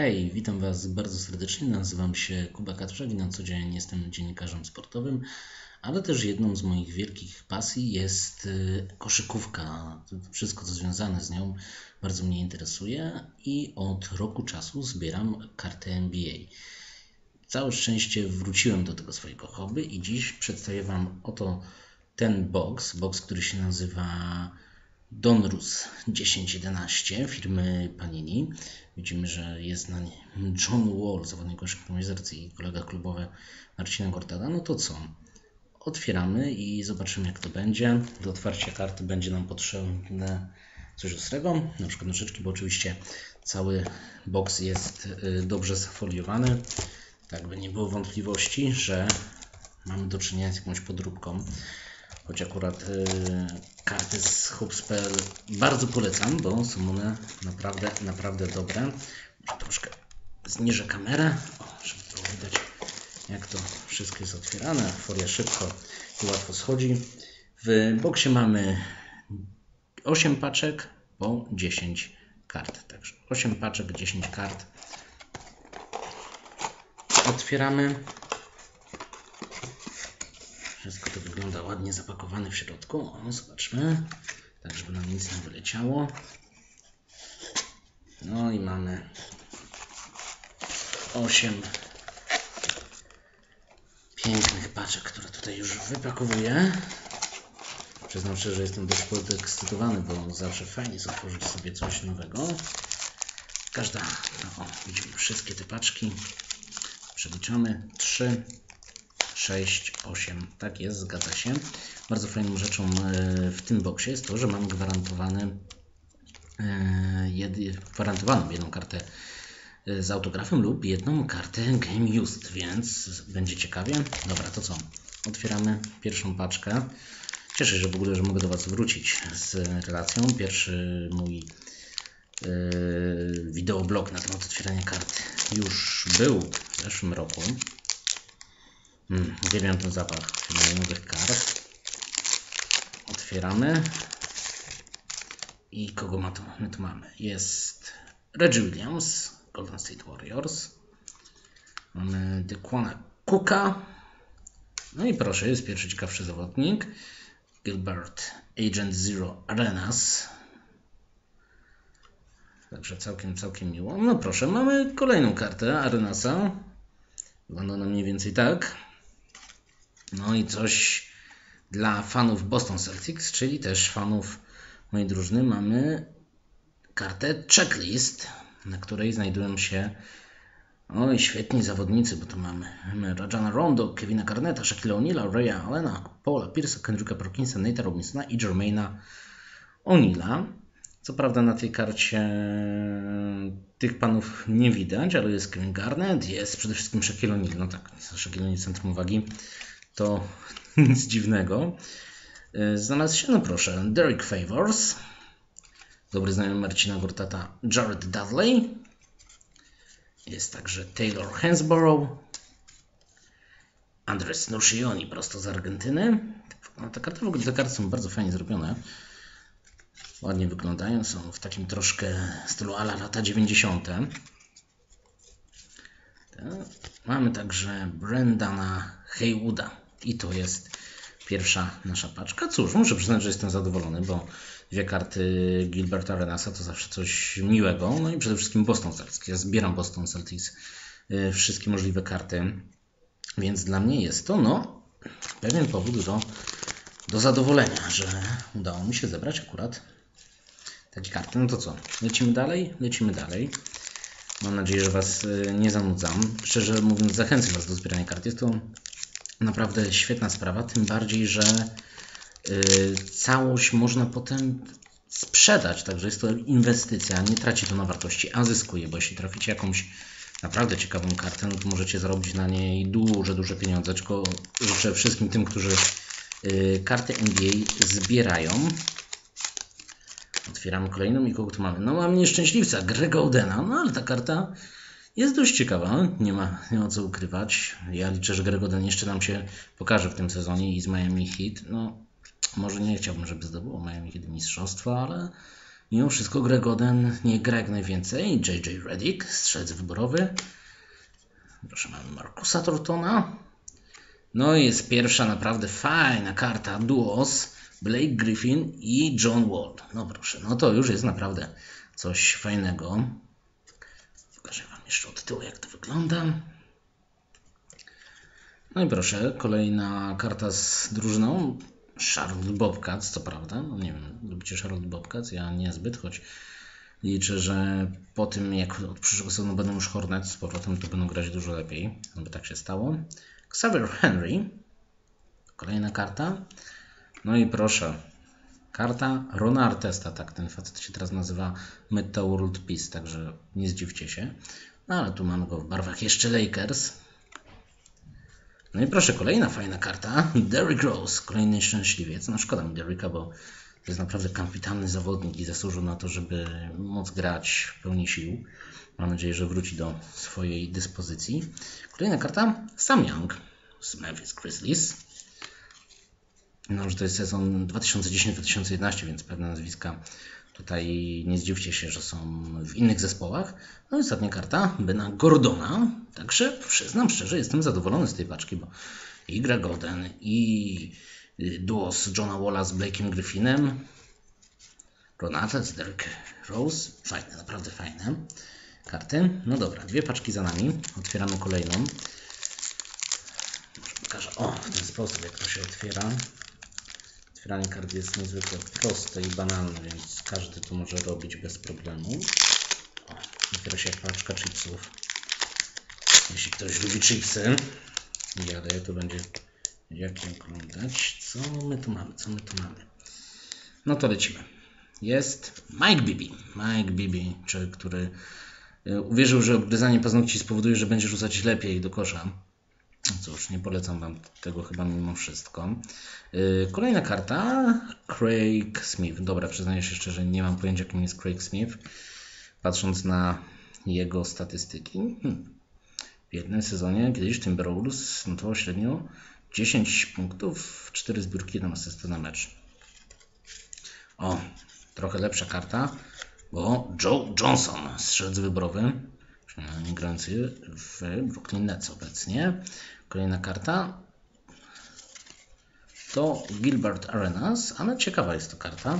Hej, witam Was bardzo serdecznie. Nazywam się Kuba Katrzak i na co dzień jestem dziennikarzem sportowym, ale też jedną z moich wielkich pasji jest y, koszykówka. Wszystko, co związane z nią, bardzo mnie interesuje i od roku czasu zbieram kartę NBA. Całe szczęście wróciłem do tego swojego hobby i dziś przedstawię Wam oto ten box, box, który się nazywa Donrus 1011 firmy Panini. Widzimy, że jest na John Wall, zawodnik koszykówki i kolega klubowy Marcina Gortada. No to co? Otwieramy i zobaczymy jak to będzie. Do otwarcia karty będzie nam potrzebne coś ostrego, na przykład nożyczki, bo oczywiście cały box jest y, dobrze zafoliowany. Tak by nie było wątpliwości, że mamy do czynienia z jakąś podróbką choć akurat y, karty z Hubspell bardzo polecam, bo są one naprawdę, naprawdę dobre. Może troszkę zniżę kamerę, o, żeby było widać jak to wszystko jest otwierane. Folia szybko i łatwo schodzi. W boksie mamy 8 paczek po 10 kart. Także 8 paczek, 10 kart. Otwieramy. Wszystko to wygląda ładnie zapakowane w środku. O, zobaczmy. Tak, żeby nam nic nie wyleciało. No i mamy 8 pięknych paczek, które tutaj już wypakowuję. Przyznam szczerze, że jestem dość podekscytowany, bo zawsze fajnie jest otworzyć sobie coś nowego. Każda, no, o, widzimy wszystkie te paczki. Przeliczamy 3, 6, 8. Tak jest, zgadza się. Bardzo fajną rzeczą e, w tym boksie jest to, że mamy gwarantowany, e, gwarantowaną jedną kartę e, z autografem lub jedną kartę Game Used, więc będzie ciekawie. Dobra, to co? Otwieramy pierwszą paczkę. Cieszę się, że w ogóle, że mogę do Was wrócić z relacją. Pierwszy mój wideoblog na temat otwierania kart już był w zeszłym roku. Mm, uwielbiam ten zapach nowych kart. Otwieramy. I kogo ma tu? my tu mamy? Jest Reggie Williams, Golden State Warriors. Mamy Dekwana Cooka. No i proszę, jest pierwszy ciekawszy zawodnik. Gilbert Agent Zero Arenas. Także całkiem, całkiem miło. No proszę, mamy kolejną kartę Arenasa. Wygląda ona mniej więcej tak. No i coś dla fanów Boston Celtics, czyli też fanów mojej drużyny. Mamy kartę checklist, na której znajdują się Oj, świetni zawodnicy, bo tu mamy, mamy Rajana Rondo, Kevina Garneta, Shaquille O'Neal'a, Raya Allena, Paula Pierce'a, Kendricka Perkinsa, Nate'a Robinsona i Jermaina O'Neal'a. Co prawda na tej karcie tych panów nie widać, ale jest Kevin Garnett, jest przede wszystkim Shaquille O'Neal. No tak, Shaquille O'Neal centrum uwagi to nic dziwnego. E, znalazł się, no proszę, Derek Favors, dobry znajomy Marcina Gortata, Jared Dudley, jest także Taylor Hansborough, Andres Nuscioni prosto z Argentyny. No, te karty w ogóle te karty są bardzo fajnie zrobione. Ładnie wyglądają, są w takim troszkę stylu ala lata 90. Mamy także Brendana Haywooda i to jest pierwsza nasza paczka. Cóż, muszę przyznać, że jestem zadowolony, bo dwie karty Gilberta Arenasa to zawsze coś miłego. No i przede wszystkim Boston Celtics. Ja zbieram Boston Celtics y, wszystkie możliwe karty, więc dla mnie jest to no, pewien powód do, do zadowolenia, że udało mi się zebrać akurat takie karty. No to co, lecimy dalej? Lecimy dalej. Mam nadzieję, że Was y, nie zanudzam. Szczerze mówiąc, zachęcam Was do zbierania kart. Jest to naprawdę świetna sprawa, tym bardziej, że y, całość można potem sprzedać, także jest to inwestycja, nie traci to na wartości, a zyskuje, bo jeśli traficie jakąś naprawdę ciekawą kartę, no to możecie zarobić na niej duże, duże pieniądze, tylko życzę wszystkim tym, którzy y, karty NBA zbierają. Otwieramy kolejną i kogo tu mamy? No mamy nieszczęśliwca, Grega Odena, no ale ta karta jest dość ciekawa, nie ma, nie ma co ukrywać. Ja liczę, że Gregoden jeszcze nam się pokaże w tym sezonie i z Miami Heat. No, może nie chciałbym, żeby zdobyło Miami Heat mistrzostwo, ale Mimo wszystko Greg Oden nie gra jak najwięcej. JJ Reddick, strzelec wyborowy. Proszę, mamy Markusa Tortona. No i jest pierwsza naprawdę fajna karta Duos. Blake Griffin i John Wall. No proszę, no to już jest naprawdę coś fajnego. Pokażę Wam jeszcze od tyłu, jak to wygląda. No i proszę, kolejna karta z drużyną. Charlotte Bobcats, co prawda. No nie wiem, lubicie Charlotte Bobcats? Ja niezbyt, choć liczę, że po tym, jak od przyszłego sezonu będą już Hornets z powrotem, to będą grać dużo lepiej, aby tak się stało. Xavier Henry. Kolejna karta. No i proszę, karta Rona Artesta, tak ten facet się teraz nazywa Meta World Peace, także nie zdziwcie się. No ale tu mamy go w barwach jeszcze Lakers. No i proszę, kolejna fajna karta. Derrick Rose, kolejny szczęśliwiec. No szkoda mi Derricka, bo to jest naprawdę kapitalny zawodnik i zasłużył na to, żeby móc grać w pełni sił. Mam nadzieję, że wróci do swojej dyspozycji. Kolejna karta. Sam Young z Memphis Grizzlies. No, że to jest sezon 2010-2011, więc pewne nazwiska tutaj nie zdziwcie się, że są w innych zespołach. No i ostatnia karta, Bena Gordona. Także przyznam szczerze, jestem zadowolony z tej paczki, bo i Greg Oden, i duo z Johna Walla z Blakeem Griffinem, Ron Artest, Derek Rose. Fajne, naprawdę fajne karty. No dobra, dwie paczki za nami. Otwieramy kolejną. Może pokażę, o, w ten sposób, jak to się otwiera. Otwieranie kart jest niezwykle proste i banalne, więc każdy to może robić bez problemu. O, otwiera się paczka chipsów. Jeśli ktoś lubi chipsy, jadę, to będzie jak oglądać. Co my tu mamy? Co my tu mamy? No to lecimy. Jest Mike Bibi. Mike Bibi, człowiek, który uwierzył, że obgryzanie paznokci spowoduje, że będzie rzucać lepiej do kosza. Cóż, nie polecam Wam tego chyba mimo wszystko. Kolejna karta. Craig Smith. Dobra, przyznaję się szczerze, nie mam pojęcia kim jest Craig Smith. Patrząc na jego statystyki. Hmm. W jednym sezonie kiedyś Timberwolves notował średnio 10 punktów, 4 zbiórki, 1 asystę na mecz. O, trochę lepsza karta, bo Joe Johnson, strzelec wyborowy, nie grający w Brooklyn Nets obecnie. Kolejna karta to Gilbert Arenas, ale ciekawa jest to karta,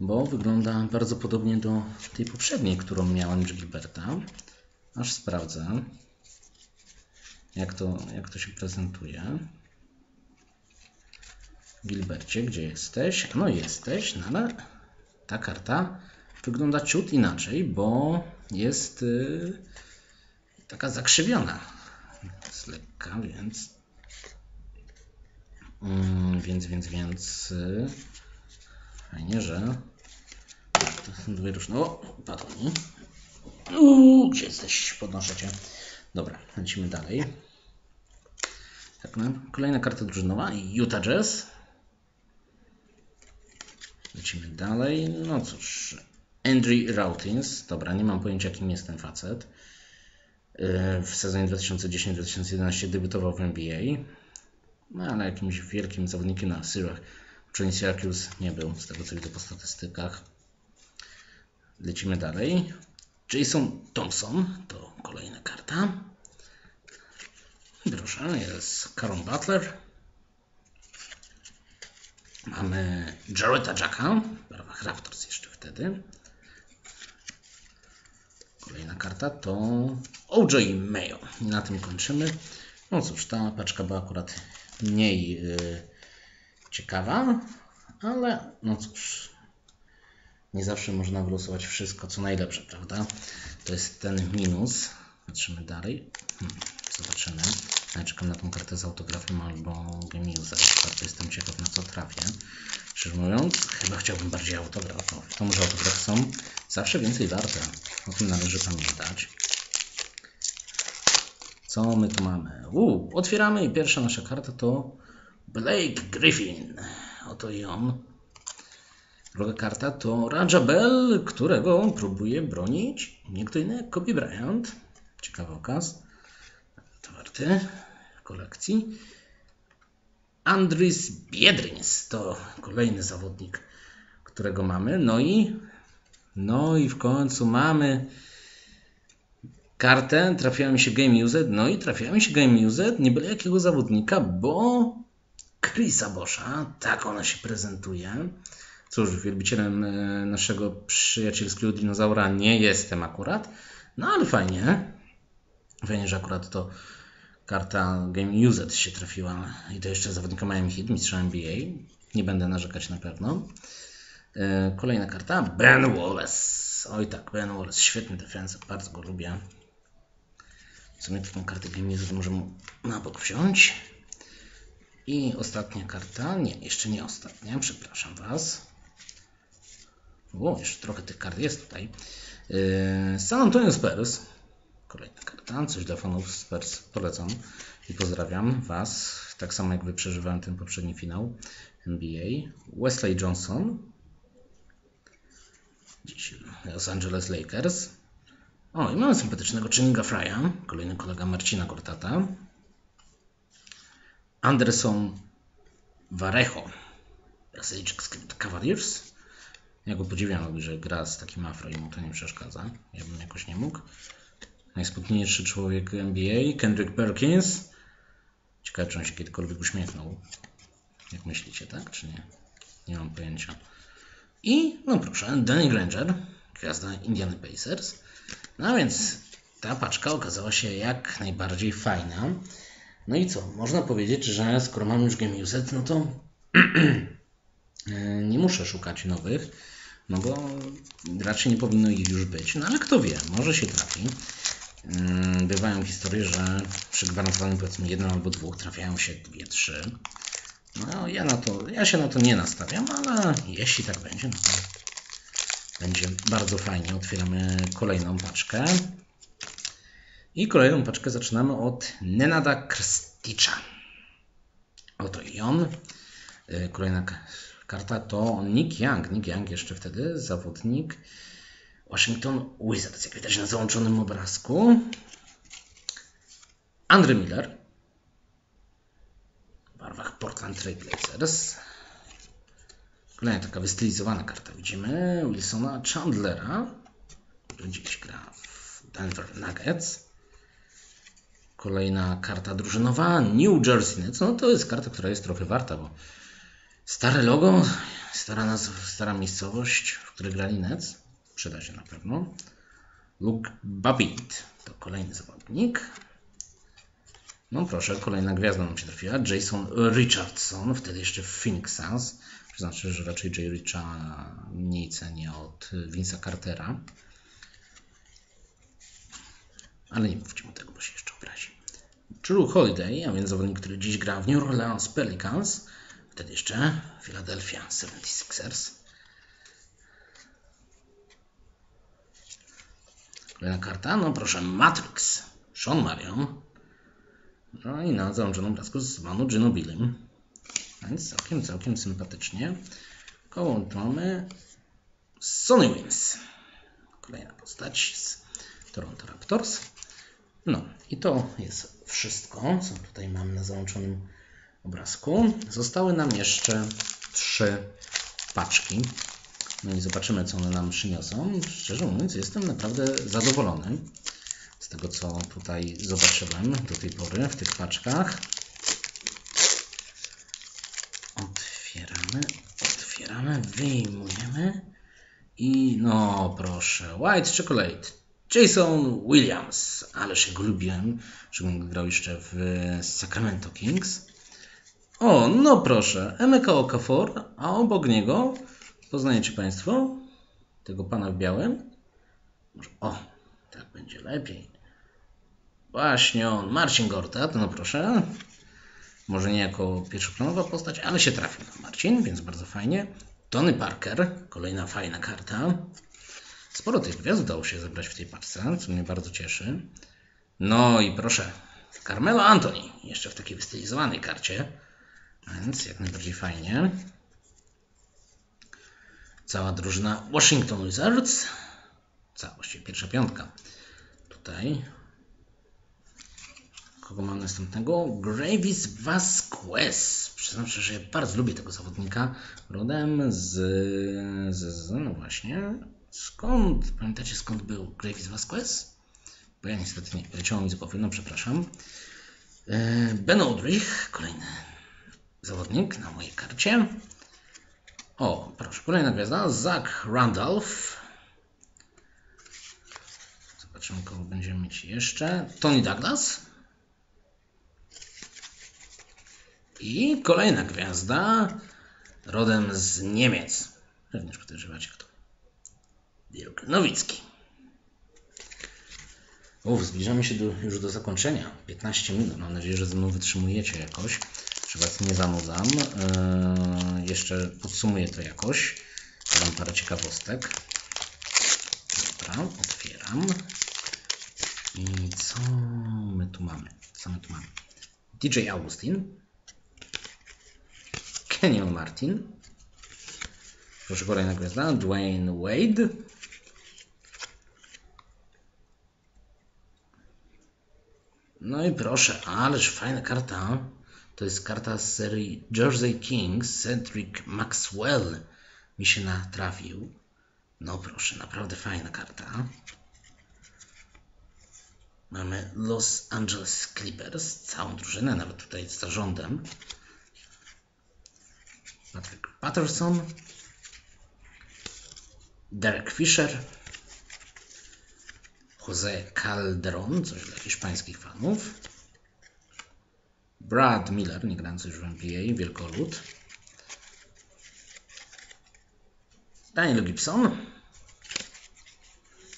bo wygląda bardzo podobnie do tej poprzedniej, którą miałem Gilberta. Aż sprawdzę, jak to, jak to się prezentuje. Gilbercie, gdzie jesteś? No jesteś, no ale ta karta wygląda ciut inaczej, bo jest yy, taka zakrzywiona z lekka, więc yy, więc, więc, więc yy, fajnie, że to są dwie różne, o, padło mi Uuu, gdzie jesteś? Podnoszę Cię. Dobra, lecimy dalej. Tak, no, kolejna karta drużynowa Utah Jazz. Lecimy dalej. No cóż, Andrew Routins. Dobra, nie mam pojęcia kim jest ten facet. W sezonie 2010-2011 debiutował w NBA. No ale jakimś wielkim zawodnikiem na Syrach. Czyli Syracuse nie był, z tego co widzę po statystykach. Lecimy dalej. Jason Thompson to kolejna karta. Proszę, jest Caron Butler. Mamy Jarretta Jacka barwach Raptors jeszcze wtedy. Kolejna karta to OJ Mayo. I na tym kończymy. No cóż, ta paczka była akurat mniej yy, ciekawa, ale no cóż, nie zawsze można wylosować wszystko, co najlepsze, prawda? To jest ten minus. Patrzymy dalej. Hmm, zobaczymy. Ja czekam na tą kartę z autografem albo Game User. Bardzo jestem ciekaw na co trafię. Szczerze mówiąc, chyba chciałbym bardziej autografów. To może autografy są zawsze więcej warte. O tym należy pamiętać. Co my tu mamy? Uu, otwieramy i pierwsza nasza karta to Blake Griffin. Oto i on. Druga karta to Raja Bell, którego próbuje bronić nie kto inny Kobe Bryant. Ciekawy okaz. Czwarty kolekcji. Andris Biedryns to kolejny zawodnik, którego mamy. No i No i w końcu mamy kartę, trafiła mi się Game no i trafiła mi się Game nie byle jakiego zawodnika, bo Chrisa Boscha, tak ona się prezentuje. Cóż, wielbicielem e, naszego przyjacielskiego dinozaura nie jestem akurat, no ale fajnie. Fajnie, że akurat to karta Game się trafiła i to jeszcze zawodnika Miami Heat, mistrza NBA. Nie będę narzekać na pewno. E, kolejna karta, Ben Wallace. Oj tak, Ben Wallace, świetny defensor, bardzo go lubię. W sumie taką kartę Used możemy na bok wziąć. I ostatnia karta, nie, jeszcze nie ostatnia, przepraszam Was. O, jeszcze trochę tych kart jest tutaj. Yy, San Antonio Spurs. Kolejna karta, coś dla fanów Spurs polecam i pozdrawiam Was. Tak samo jak Wy przeżywałem ten poprzedni finał NBA. Wesley Johnson. Los Angeles Lakers. O, i mamy sympatycznego Chinninga Frya, kolejny kolega Marcina Kortata. Anderson Varejo, Brazylijczyk z Cavaliers. Ja go podziwiam, że gra z takim afro i mu to nie przeszkadza. Ja bym jakoś nie mógł. Najsputniejszy człowiek NBA, Kendrick Perkins. Ciekawe, czy on się kiedykolwiek uśmiechnął. Jak myślicie, tak? Czy nie? Nie mam pojęcia. I, no proszę, Danny Granger, gwiazda Indiana Pacers. No więc ta paczka okazała się jak najbardziej fajna. No i co? Można powiedzieć, że skoro mam już Game no to nie muszę szukać nowych, no bo raczej nie powinno ich już być. No ale kto wie, może się trafi. Mm, bywają historie, że przy gwarantowanym powiedzmy jednym albo dwóch trafiają się dwie, trzy. No ja, na to, ja się na to nie nastawiam, ale jeśli tak będzie, no to będzie bardzo fajnie. Otwieramy kolejną paczkę. I kolejną paczkę zaczynamy od Nenada Krsticza. Oto i on. Y, kolejna karta to Nick Young. Nick Young jeszcze wtedy zawodnik Washington Wizards. Jak widać na załączonym obrazku. Andrew Miller. W barwach Portland Trail Blazers. Kolejna taka wystylizowana karta. Widzimy Wilsona Chandlera, który dziś gra w Denver Nuggets. Kolejna karta drużynowa New Jersey Nets. No to jest karta, która jest trochę warta, bo stare logo, stara, nazwa, stara miejscowość, w której grali Nets. Przyda się na pewno. Luke Babbitt to kolejny zawodnik. No proszę, kolejna gwiazda nam się trafiła. Jason Richardson, wtedy jeszcze w Phoenix Suns. Znaczy, że raczej Jay Richa mniej cenię od Vince'a Cartera. Ale nie mówcie mu tego, bo się jeszcze obrazi. Drew Holiday, a więc zawodnik, który dziś gra w New Orleans Pelicans. Wtedy jeszcze Philadelphia 76ers. Kolejna karta, no proszę, Matrix. Sean Marion. No i na załączoną blasku z Manu. Więc całkiem, całkiem sympatycznie. Koło mamy Sonny Wins. Kolejna postać z Toronto Raptors. No i to jest wszystko, co tutaj mam na załączonym obrazku. Zostały nam jeszcze trzy paczki. No i zobaczymy, co one nam przyniosą. Szczerze mówiąc, jestem naprawdę zadowolony z tego, co tutaj zobaczyłem do tej pory w tych paczkach. Otwieramy, otwieramy, wyjmujemy i no proszę, White Chocolate, Jason Williams, ależ go lubiłem, żebym grał jeszcze w Sacramento Kings. O, no proszę, Emeka Okafor, a obok niego, poznajecie Państwo tego pana w białym? O, tak będzie lepiej. Właśnie on, Marcin Gortat, no proszę. Może nie jako pierwszoplanowa postać, ale się trafił na Marcin, więc bardzo fajnie. Tony Parker, kolejna fajna karta. Sporo tych gwiazd udało się zebrać w tej paczce, co mnie bardzo cieszy. No i proszę, Carmelo Anthony, jeszcze w takiej wystylizowanej karcie, więc jak najbardziej fajnie. Cała drużyna Washington Wizards, właściwie pierwsza piątka. Tutaj Kogo mam następnego? Gravis Vasquez. Przyznam szczerze, że ja bardzo lubię tego zawodnika. Rodem z, z, z no właśnie, skąd, pamiętacie skąd był Gravis Vasquez? Bo ja niestety nie leciało z głowy, no przepraszam. E, ben Odrich, kolejny zawodnik na mojej karcie. O, proszę, kolejna gwiazda, Zach Randolph. Zobaczymy, kogo będziemy mieć jeszcze. Tony Douglas. I kolejna gwiazda, rodem z Niemiec. Pewnie podejrzewacie kto. Dirk Nowicki. Uf, zbliżamy się do, już do zakończenia. 15 minut. Mam nadzieję, że ze mną wytrzymujecie jakoś. Że Was nie zanudzam. Eee, jeszcze podsumuję to jakoś. Dam parę ciekawostek. Dobra, otwieram. I co my tu mamy? Co my tu mamy? DJ Augustin. Kenyon Martin. Proszę kolejna gwiazda. Dwayne Wade. No i proszę, ależ fajna karta. To jest karta z serii Jersey Kings. Cedric Maxwell mi się natrafił. No proszę, naprawdę fajna karta. Mamy Los Angeles Clippers, całą drużynę, nawet tutaj z zarządem. Patrick Patterson, Derek Fisher, Jose Calderon, coś dla hiszpańskich fanów, Brad Miller, nie grający już w NBA, wielkolud, Daniel Gibson,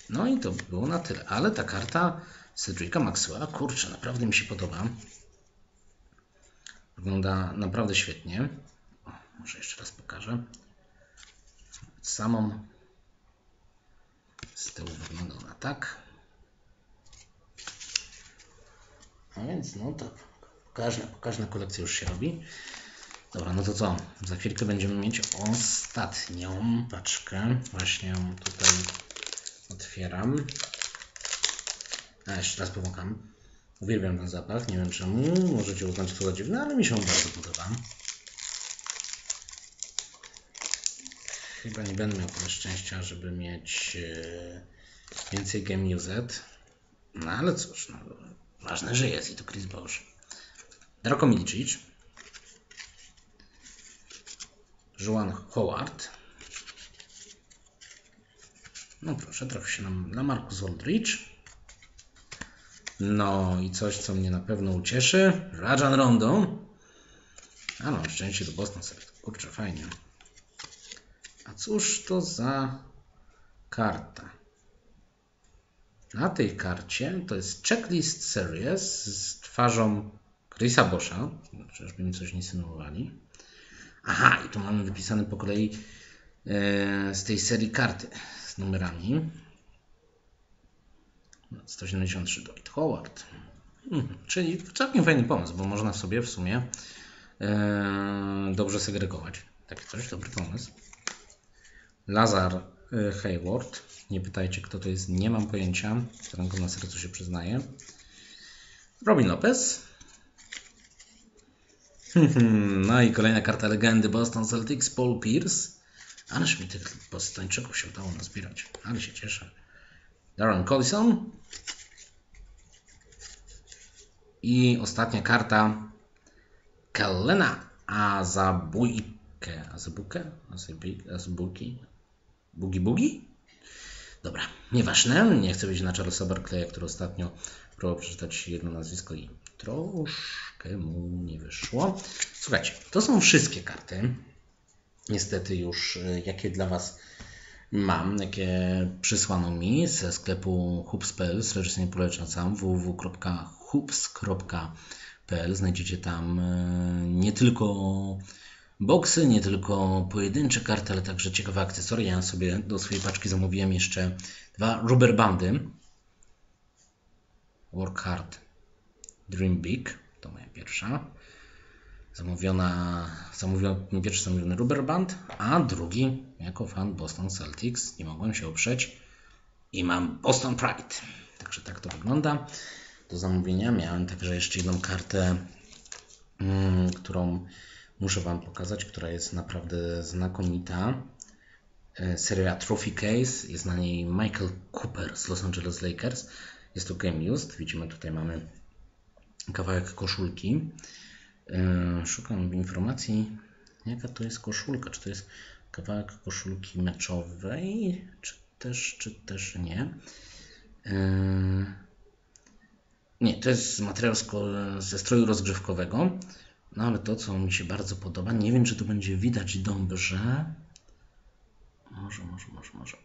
no i to było na tyle, ale ta karta Cedrica Maxwella, kurczę, naprawdę mi się podoba. Wygląda naprawdę świetnie. Może jeszcze raz pokażę. Samą z tyłu wygląda ona tak. A więc no to każda, każda kolekcja już się robi. Dobra, no to co? Za chwilkę będziemy mieć ostatnią paczkę. Właśnie ją tutaj otwieram. A jeszcze raz pomagam. Uwielbiam ten zapach, nie wiem czemu. Możecie uznać to za dziwne, ale mi się on bardzo podoba. Chyba nie będę miał tyle szczęścia, żeby mieć e, więcej Game UZ. No ale cóż, no, ważne, że jest i to Chris Bosch. Draco Milicic. Joan Howard. No proszę, trafi się nam na Marcus Aldridge. No i coś, co mnie na pewno ucieszy. Rajan Rondo. A no, szczęście do Boston Celtics. Kurczę, fajnie. A cóż to za karta? Na tej karcie to jest checklist series z twarzą Chrisa Boscha. Czyżby mi coś insynuowali. Aha, i tu mamy wypisane po kolei e, z tej serii karty z numerami. 173 Dwight Howard. Hmm, czyli całkiem fajny pomysł, bo można sobie w sumie e, dobrze segregować. Taki coś, dobry pomysł. Lazar e, Hayward. Nie pytajcie, kto to jest, nie mam pojęcia. Z ręką na sercu się przyznaję. Robin Lopez. No i kolejna karta legendy Boston Celtics, Paul Pierce. Ależ mi tych Bostończyków się udało nazbierać. Ale się cieszę. Darren Collison. I ostatnia karta Kalena Azabujke. Azabuke? Azabuki? Bugi Bugi? Dobra, nieważne. Nie chcę być na Charlesa Barclaya, który ostatnio próbował przeczytać jedno nazwisko i troszkę mu nie wyszło. Słuchajcie, to są wszystkie karty. Niestety już, y, jakie dla Was mam, jakie przysłano mi ze sklepu hubs.pl. Serdecznie polecam www.hubs.pl. Znajdziecie tam y, nie tylko boksy, nie tylko pojedyncze karty, ale także ciekawe akcesoria. Ja sobie do swojej paczki zamówiłem jeszcze dwa rubber bandy. Work hard, dream big. To moja pierwsza. Zamówiona, zamówiony pierwszy zamówiony rubber band, a drugi jako fan Boston Celtics. Nie mogłem się oprzeć i mam Boston Pride. Także tak to wygląda. Do zamówienia miałem także jeszcze jedną kartę, mm, którą muszę Wam pokazać, która jest naprawdę znakomita. e, seria Trophy Case. Jest na niej Michael Cooper z Los Angeles Lakers. Jest to Game Used. Widzimy tutaj mamy kawałek koszulki. E, szukam informacji, jaka to jest koszulka. Czy to jest kawałek koszulki meczowej, czy też, czy też nie. Nie, to jest materiał ze stroju rozgrzewkowego. No ale to, co mi się bardzo podoba, nie wiem, czy to będzie widać dobrze. Może, może, może, może.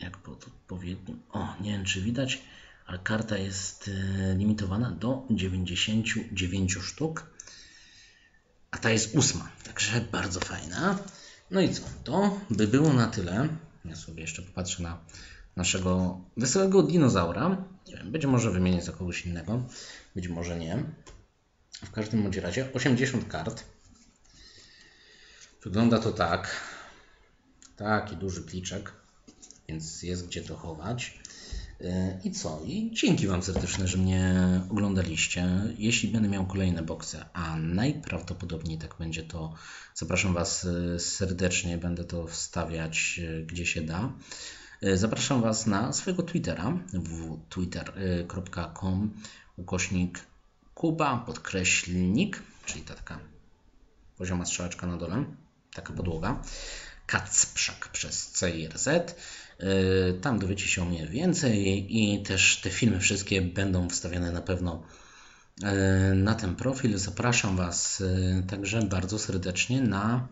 Jak odpowiednim. O, nie wiem, czy widać, ale karta jest e, limitowana do 99 sztuk. A ta jest ósma, także bardzo fajna. No i co? To by było na tyle. Ja sobie jeszcze popatrzę na naszego wesołego dinozaura. Nie wiem, być może wymienię za kogoś innego, być może nie. W każdym bądź razie 80 kart. Wygląda to tak. Taki duży pliczek, więc jest gdzie to chować. Y, I co? I dzięki Wam serdeczne, że mnie oglądaliście. Jeśli będę miał kolejne boksy, a najprawdopodobniej tak będzie, to zapraszam Was y, serdecznie. Będę to wstawiać y, gdzie się da. Zapraszam Was na swojego Twittera www.twitter.com ukośnik Kuba, podkreślnik, czyli ta taka pozioma strzałeczka na dole, taka podłoga. Kacprzak przez C i. Y, tam dowiecie się o mnie więcej i też te filmy wszystkie będą wstawiane na pewno y, na ten profil. Zapraszam Was y, także bardzo serdecznie na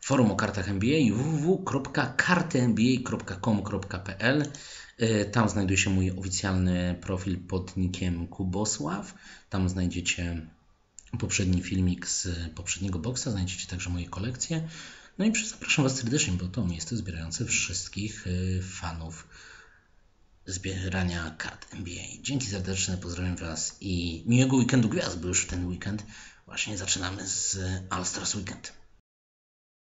forum o kartach NBA www.kartynba.com.pl Tam znajduje się mój oficjalny profil pod nickiem Kubosław. Tam znajdziecie poprzedni filmik z poprzedniego boksa, znajdziecie także moje kolekcje. No i zapraszam Was serdecznie, bo to miejsce zbierające wszystkich y, fanów zbierania kart NBA. Dzięki serdeczne, pozdrawiam Was i miłego weekendu gwiazd, bo już w ten weekend właśnie zaczynamy z All Stars Weekend.